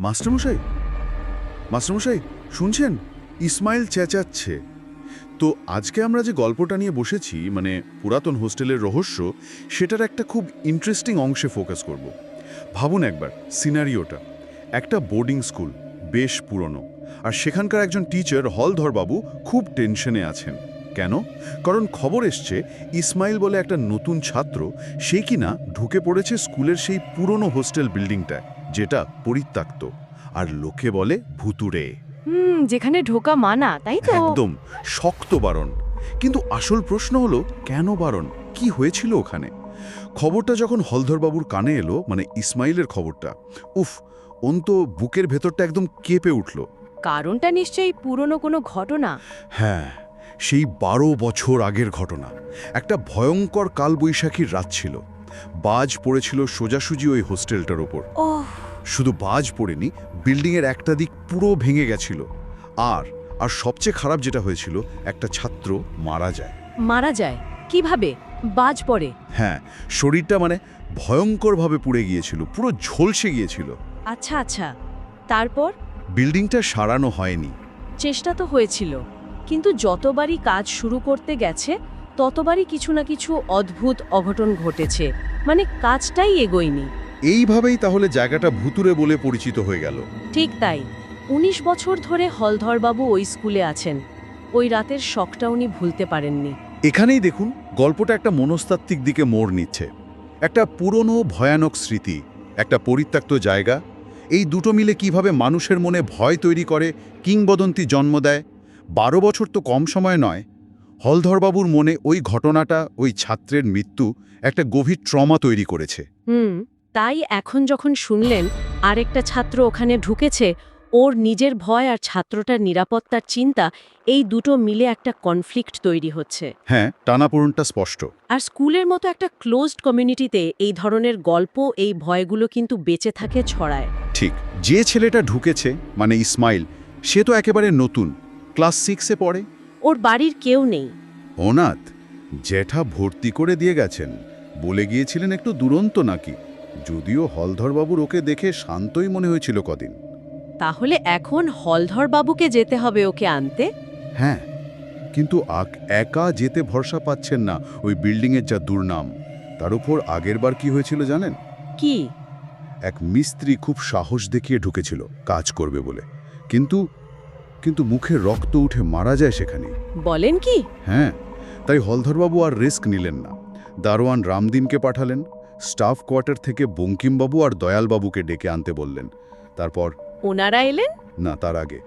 মাস্টারমশাই? মাস্টারমশাই, শুনছেন? ইসমাইল চেঁচাচ্ছে। তো আজকে আমরা যে গল্পটা নিয়ে বসেছি মানে পুরাতন হোস্টেলের রহস্য, সেটার একটা খুব ইন্টারেস্টিং অংশে ফোকাস করব। ভাবুন একবার সিনারিওটা একটা বোর্ডিং স্কুল বেশ পুরনো। আর সেখানকার একজন টিচার হলধরবাবু খুব টেনশনে আছেন। কেন? কারণ খবর এসছে, ইসমাইল বলে একটা নতুন ছাত্র, সে কিনা ঢুকে পড়েছে স্কুলের সেই পুরনো হোস্টেল বিল্ডিংটায় যেটা পরিত্যক্ত। আর লোকে বলে ভুতুড়ে। হুম যেখানে ঢোকা মানা তাই তো? একদম শক্ত বারণ। কিন্তু আসল প্রশ্ন হলো কেন বারণ? কি হয়েছিল ওখানে? খবরটা যখন হলধরবাবুর কানে এলো মানে ইসমাইলের খবরটা উফ অন্ত বুকের ভেতরটা একদম কেঁপে উঠল। কারণটা নিশ্চয়ই পুরনো কোনো ঘটনা? হ্যাঁ সেই বারো বছর আগের ঘটনা। একটা ভয়ঙ্কর কালবৈশাখীর রাত ছিল। বাজ পড়েছিল সোজাসুজি ওই হোস্টেলটার ওপর। শুধু বাজ পড়েনি বিল্ডিংয়ের একটা দিক পুরো ভেঙে গেছিল। আর আর সবচেয়ে খারাপ যেটা হয়েছিল একটা ছাত্র মারা যায়। মারা যায়? কীভাবে? বাজ পড়ে? হ্যাঁ শরীরটা মানে ভয়ঙ্করভাবে পুড়ে গিয়েছিল পুরো ঝলসে গিয়েছিল। আচ্ছা আচ্ছা। তারপর? বিল্ডিংটা সারানো হয়নি। চেষ্টা তো হয়েছিল কিন্তু যতবারই কাজ শুরু করতে গেছে ততবারই কিছু না কিছু অদ্ভুত অঘটন ঘটেছে। মানে কাজটাই এগোয়নি। এইভাবেই তাহলে জায়গাটা ভুতুরে বলে পরিচিত হয়ে গেল। ঠিক তাই। ১৯ বছর ধরে হলধরবাবু ওই স্কুলে আছেন। ওই রাতের শখটা উনি ভুলতে পারেননি। এখানেই দেখুন গল্পটা একটা মনস্তাত্ত্বিক দিকে মোড় নিচ্ছে। একটা পুরনো ভয়ানক স্মৃতি একটা পরিত্যক্ত জায়গা। এই দুটো মিলে কীভাবে মানুষের মনে ভয় তৈরি করে কিংবদন্তি জন্ম দেয় বারো বছর তো কম সময় নয় হলধরবাবুর মনে ওই ঘটনাটা ওই ছাত্রের মৃত্যু একটা গভীর ট্রমা তৈরি করেছে। হুম তাই এখন যখন শুনলেন আরেকটা ছাত্র ওখানে ঢুকেছে ওর নিজের ভয় আর ছাত্রটার নিরাপত্তার চিন্তা এই দুটো মিলে একটা কনফ্লিক্ট তৈরি হচ্ছে। হ্যাঁ টানাপোড়নটা স্পষ্ট। আর স্কুলের মতো একটা ক্লোজড কমিউনিটিতে এই ধরনের গল্প এই ভয়গুলো কিন্তু বেঁচে থাকে ছড়ায়। ঠিক যে ছেলেটা ঢুকেছে মানে ইসমাইল সে তো একেবারে নতুন ক্লাস সিক্সে পড়ে। ওর বাড়ির কেউ নেই। অনাথ জ্যাঠা ভর্তি করে দিয়ে গেছেন। বলে গিয়েছিলেন একটু দুরন্ত নাকি। যদিও হলধরবাবুর ওকে দেখে শান্তই মনে হয়েছিল কদিন। তাহলে এখন হলধর বাবুকে যেতে হবে ওকে আনতে? হ্যাঁ কিন্তু আক- একা যেতে ভরসা পাচ্ছেন না ওই বিল্ডিংয়ের যা দুর্নাম। তার উপর আগেরবার কি হয়েছিল জানেন? কি? এক মিস্ত্রি খুব সাহস দেখিয়ে ঢুকেছিল কাজ করবে বলে। কিন্তু কিন্তু মুখে রক্ত উঠে মারা যায় সেখানে বলেন কি? হ্যাঁ তাই হলধরবাবু আর রিস্ক নিলেন না। দারোয়ান রামদিনকে পাঠালেন স্টাফ কোয়ার্টার থেকে বঙ্কিমবাবু আর দয়ালবাবুকে ডেকে আনতে বললেন। তারপর ওনারা এলেন? না তার আগে।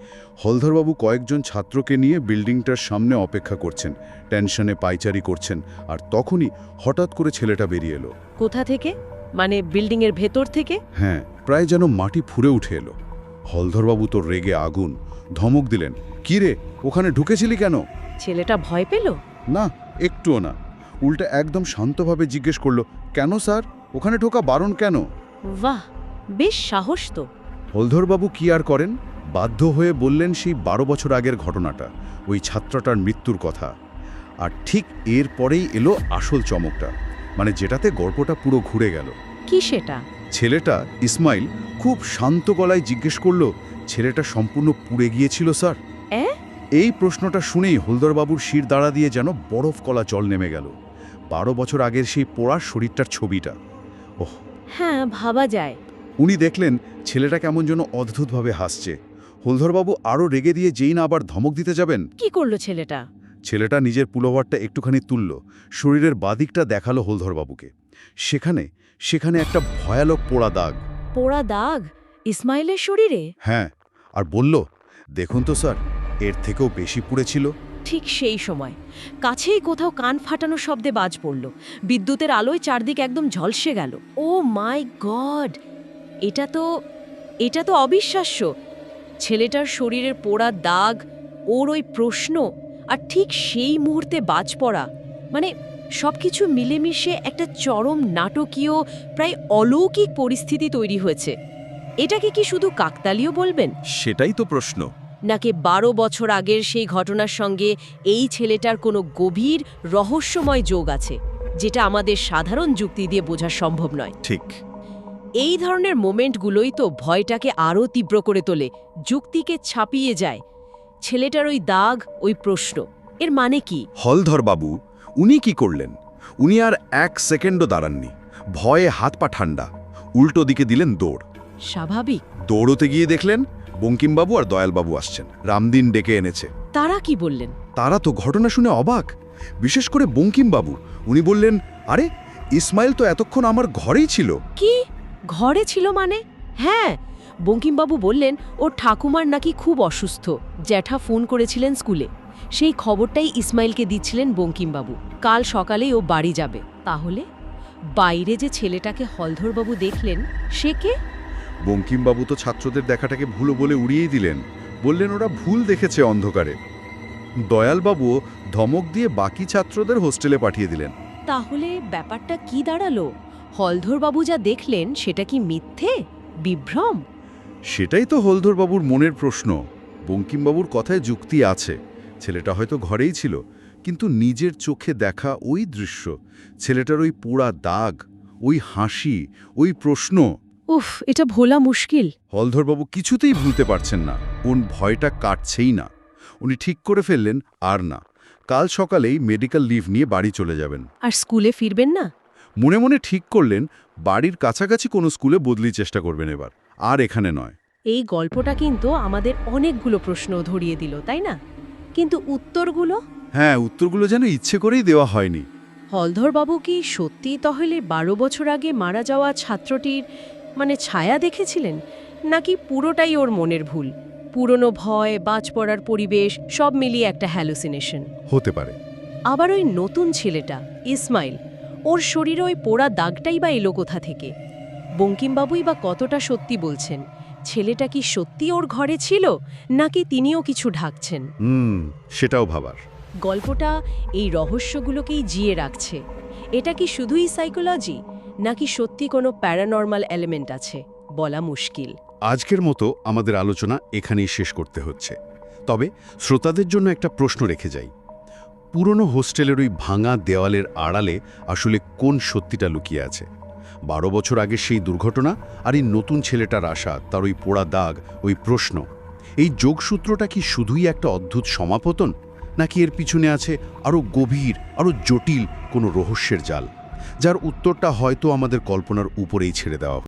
হলধরবাবু কয়েকজন ছাত্রকে নিয়ে বিল্ডিংটার সামনে অপেক্ষা করছেন টেনশনে পাইচারি করছেন আর তখনই হঠাৎ করে ছেলেটা বেরিয়ে এলো। কোথা থেকে? মানে বিল্ডিং এর ভেতর থেকে? হ্যাঁ প্রায় যেন মাটি ফুঁড়ে উঠে এলো। হলধরবাবু তো রেগে আগুন ধমক দিলেন কি রে ওখানে ঢুকেছিলি কেন? ছেলেটা ভয় পেল? না একটুও না। উল্টা একদম শান্তভাবে জিজ্ঞেস করল কেন স্যার? ওখানে ঢোকা বারণ কেন? বাহ বেশ সাহস তো। হলধরবাবু কি আর করেন? বাধ্য হয়ে বললেন সেই বারো বছর আগের ঘটনাটা ওই ছাত্রটার মৃত্যুর কথা। আর ঠিক এর পরেই এলো আসল চমকটা মানে যেটাতে গল্পটা পুরো ঘুরে গেল। কি সেটা? ছেলেটা ইসমাইল খুব শান্ত গলায় জিজ্ঞেস করল ছেলেটা সম্পূর্ণ পুড়ে গিয়েছিল স্যার? এই প্রশ্নটা শুনেই হলদরবাবুর শির দাঁড়া দিয়ে যেন বরফ কলা জল নেমে গেল। বারো বছর আগের সেই পোড়ার শরীরটার ছবিটা। ওহ। হ্যাঁ ভাবা যায়। উনি দেখলেন ছেলেটা কেমন যেন অদ্ভুতভাবে হাসছে। হলধরবাবু আরও রেগে দিয়ে যেই না আবার ধমক দিতে যাবেন? কি করল ছেলেটা? ছেলেটা নিজের পুলোভারটা একটুখানি তুলল। শরীরের বাদিকটা দেখাল হলধরবাবুকে সেখানে সেখানে একটা ভয়ালক পোড়া দাগ। পোড়া দাগ? ইসমাইলের শরীরে? হ্যাঁ আর বলল দেখুন তো স্যার এর থেকেও বেশি পুড়েছিল ঠিক সেই সময় কাছেই কোথাও কান ফাটানো শব্দে বাজ পড়ল। বিদ্যুতের আলোয় চারদিক একদম ঝলসে গেল। Oh my god! এটা তো এটা তো অবিশ্বাস্য। ছেলেটার শরীরের পোড়া দাগ ওর ওই প্রশ্ন আর ঠিক সেই মুহূর্তে বাজ পড়া। মানে সবকিছু মিলেমিশে একটা চরম নাটকীয় প্রায় অলৌকিক পরিস্থিতি তৈরি হয়েছে। এটাকে কি শুধু কাকতালীয় বলবেন? সেটাই তো প্রশ্ন। নাকি বারো বছর আগের সেই ঘটনার সঙ্গে এই ছেলেটার কোনো গভীর রহস্যময় যোগ আছে যেটা আমাদের সাধারণ যুক্তি দিয়ে বোঝা সম্ভব নয়? ঠিক। এই ধরনের মোমেন্টগুলোই তো ভয়টাকে আরও তীব্র করে তোলে যুক্তিকে ছাপিয়ে যায়। ছেলেটার ওই দাগ ওই প্রশ্ন এর মানে কি? হলধর বাবু উনি কি করলেন? উনি আর এক সেকেন্ডও দাঁড়াননি। ভয়ে হাত পা ঠান্ডা উল্টো দিকে দিলেন দৌড়। স্বাভাবিক। দৌড়তে গিয়ে দেখলেন বঙ্কিমবাবু আর দয়ালবাবু আসছেন। রামদিন ডেকে এনেছে। তারা কি বললেন? তারা তো ঘটনা শুনে অবাক। বিশেষ করে বঙ্কিমবাবু। উনি বললেন আরে ইসমাইল তো এতক্ষণ আমার ঘরেই ছিল। কি? ঘরে ছিল মানে? হ্যাঁ বঙ্কিমবাবু বললেন ওর ঠাকুমার নাকি খুব অসুস্থ। জ্যাঠা ফোন করেছিলেন স্কুলে। সেই খবরটাই ইসমাইলকে দিচ্ছিলেন বঙ্কিমবাবু। কাল সকালেই ও বাড়ি যাবে। তাহলে? বাইরে যে ছেলেটাকে হলধরবাবু দেখলেন সে কে? বঙ্কিমবাবু তো ছাত্রদের দেখাটাকে ভুলো বলে উড়িয়েই দিলেন। বললেন ওরা ভুল দেখেছে অন্ধকারে। দয়ালবাবুও ধমক দিয়ে বাকি ছাত্রদের হোস্টেলে পাঠিয়ে দিলেন। তাহলে ব্যাপারটা কি দাঁড়াল? হলধরবাবু যা দেখলেন সেটা কি মিথ্যে? বিভ্রম? সেটাই তো হলধরবাবুর মনের প্রশ্ন। বঙ্কিমবাবুর কথায় যুক্তি আছে। ছেলেটা হয়তো ঘরেই ছিল কিন্তু নিজের চোখে দেখা ওই দৃশ্য ছেলেটার ওই পোড়া দাগ ওই হাসি ওই প্রশ্ন। উফ এটা ভোলা মুশকিল। হলধরবাবু কিছুতেই ভুলতে পারছেন না ওন ভয়টা কাটছেই না। উনি ঠিক করে ফেললেন আর না। কাল সকালেই মেডিকেল লিভ নিয়ে বাড়ি চলে যাবেন। আর স্কুলে ফিরবেন না? মনে মনে ঠিক করলেন বাড়ির কাছাকাছি কোনো স্কুলে বদলি চেষ্টা করবেন এবার। আর এখানে নয়। এই গল্পটা কিন্তু আমাদের অনেকগুলো প্রশ্ন ধরিয়ে দিল তাই না? কিন্তু উত্তরগুলো? হ্যাঁ উত্তরগুলো যেন ইচ্ছে করেই দেওয়া হয়নি। হলধরবাবু কি সত্যিই তাহলে বারো বছর আগে মারা যাওয়া ছাত্রটির মানে ছায়া দেখেছিলেন? নাকি পুরোটাই ওর মনের ভুল? পুরনো ভয় বাজ পড়ার পরিবেশ সব মিলিয়ে একটা হ্যালুসিনেশন। হতে পারে। আবার ওই নতুন ছেলেটা ইসমাইল ওর শরীরে ওই পোড়া দাগটাই বা এলো কোথা থেকে? বঙ্কিমবাবুই বা কতটা সত্যি বলছেন? ছেলেটা কি সত্যি ওর ঘরে ছিল নাকি তিনিও কিছু ঢাকছেন? হুম সেটাও ভাবার। গল্পটা এই রহস্যগুলোকেই জিয়ে রাখছে। এটা কি শুধুই সাইকোলজি নাকি সত্যি কোনো প্যারানর্মাল এলিমেন্ট আছে? বলা মুশকিল। আজকের মতো আমাদের আলোচনা এখানেই শেষ করতে হচ্ছে। তবে শ্রোতাদের জন্য একটা প্রশ্ন রেখে যাই। পুরনো হোস্টেলের ওই ভাঙা দেওয়ালের আড়ালে আসলে কোন সত্যিটা লুকিয়ে আছে? বারো বছর আগে সেই দুর্ঘটনা আর এই নতুন ছেলেটার আশা, তার ওই পোড়া দাগ, ওই প্রশ্ন। এই যোগসূত্রটা কি শুধুই একটা অদ্ভুত সমাপতন? নাকি এর পিছনে আছে আরও গভীর আরও জটিল কোনো রহস্যের জাল, যার উত্তরটা হয়তো আমাদের কল্পনার উপরেই ছেড়ে দেওয়া